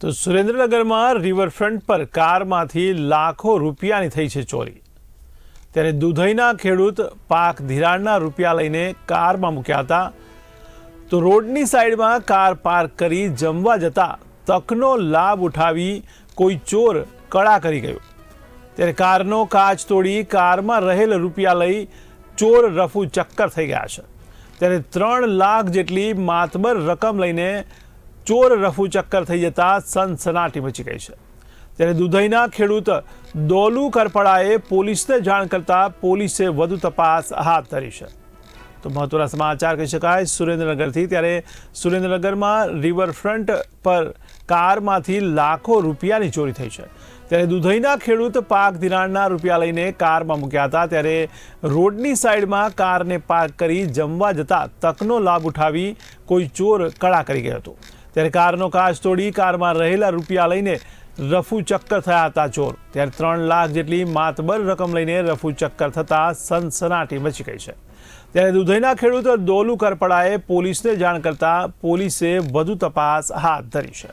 તો સુરેન્દ્રનગરમાં રિવરફ્રન્ટ પર કારમાંથી લાખો રૂપિયાની થઈ છે ચોરી. ત્યારે દુધઈના ખેડૂત પાક ધિરાણના રૂપિયા લઈને કારમાં મૂક્યા હતા. તો રોડની સાઈડમાં કાર પાર્ક કરી જમવા જતા તકનો લાભ ઉઠાવી કોઈ ચોર કળા કરી ગયો. ત્યારે કારનો કાચ તોડી કારમાં રહેલ રૂપિયા લઈ ચોર રફુ ચક્કર થઈ ગયા છે. ત્યારે ત્રણ લાખ જેટલી માતબર રકમ લઈને ચોર રફુ ચક્કર થઈ જતા સનસનાટી મચી ગઈ છે. ત્યારે દુધઈના ખેડૂત દોલુ કરપડાએ પોલીસને જાણ કરતા પોલીસે વધુ તપાસ હાથ ધરી છે. તો મહત્વના સમાચાર કહી શકાય, સુરેન્દ્રનગરથી ત્યારે સુરેન્દ્રનગરમાં રિવરફ્રન્ટ પર કારમાંથી લાખો રૂપિયાની ચોરી થઈ છે. ત્યારે દુધઈના ખેડૂત પાક ધિરાણના રૂપિયા લઈને કારમાં મૂક્યા હતા. ત્યારે રોડની સાઈડમાં કારને પાર્ક કરી જમવા જતા તકનો લાભ ઉઠાવી કોઈ ચોર કળા કરી ગયો હતો. ત્યારે કારનો કાચ તોડી કારમાં રહેલા રૂપિયા લઈને રફુ ચક્કર થયા હતા ચોર. ત્યારે ત્રણ લાખ જેટલી માતબર રકમ લઈને રફુ ચક્કર થતાં સનસનાટી મચી ગઈ છે. ત્યારે દુધઈના ખેડૂત દોલુ કરપડાએ પોલીસને જાણ કરતા પોલીસે વધુ તપાસ હાથ ધરી છે.